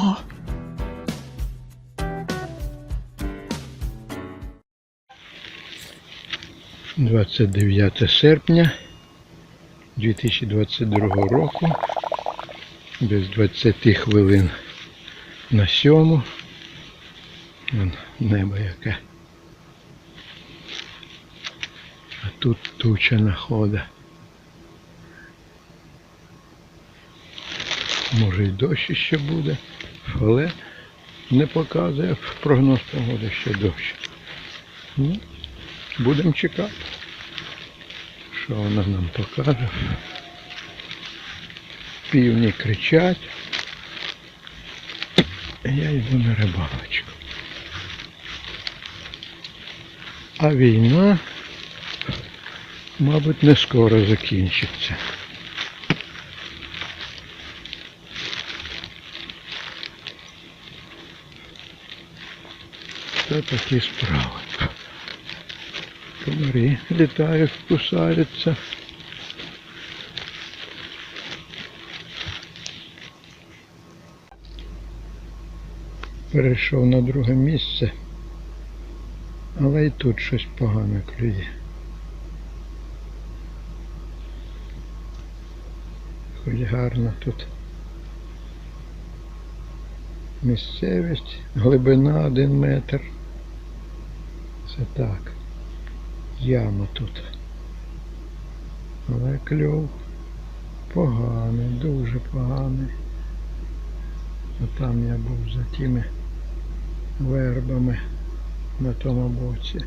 О! Двадцять дев'яте серпня 2022 року. Без 20 хвилин на сьому. Вон небо яке. А тут туча находа. Може й дощ ще буде, але не показує прогноз погоди ще дощ. Ну, будемо чекати, що вона нам покаже. Півні кричать. Я йду на рибалочку. А війна, мабуть, не скоро закінчиться. Це такі справи. Комарі літають, кусаються. Перейшов на друге місце, але і тут щось погане клює. Хоч гарно тут місцевість, глибина один метр. Це так. Яма тут. Але кльов поганий, дуже поганий. А там я був за тими вербами на тому боці.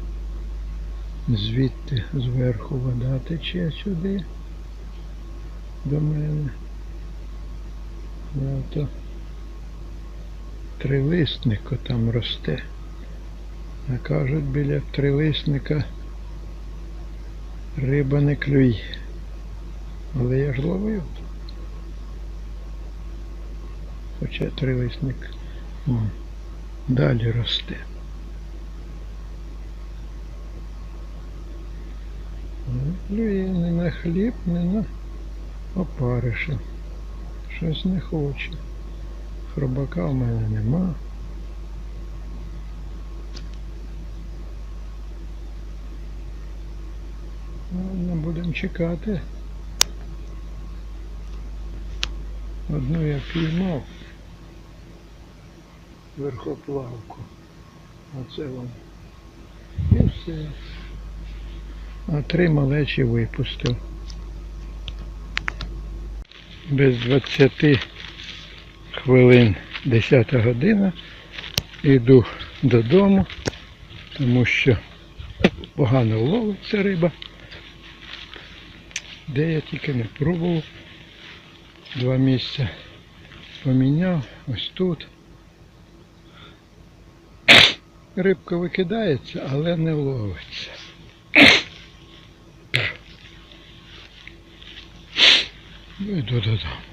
Звідти зверху вода тече сюди до мене. Ну, то тривисник там росте. Кажуть, біля тривисника риба не клює. Але я ж ловив. Хоча тривисник вон, далі росте. Ну, Клює не на хліб, не на опариша. Щось не хоче. Хробака в мене нема. Ладно, будемо чекати. Одну я піймав верхоплавку. Оце воно. І все. А три малечі випустив. Без 20 хвилин 10 година. Йду додому, тому що погано ловиться риба. Де я тільки не пробував. Два місця поміняв, ось тут. Рибка викидається, але не ловиться. Ну, Йду додому.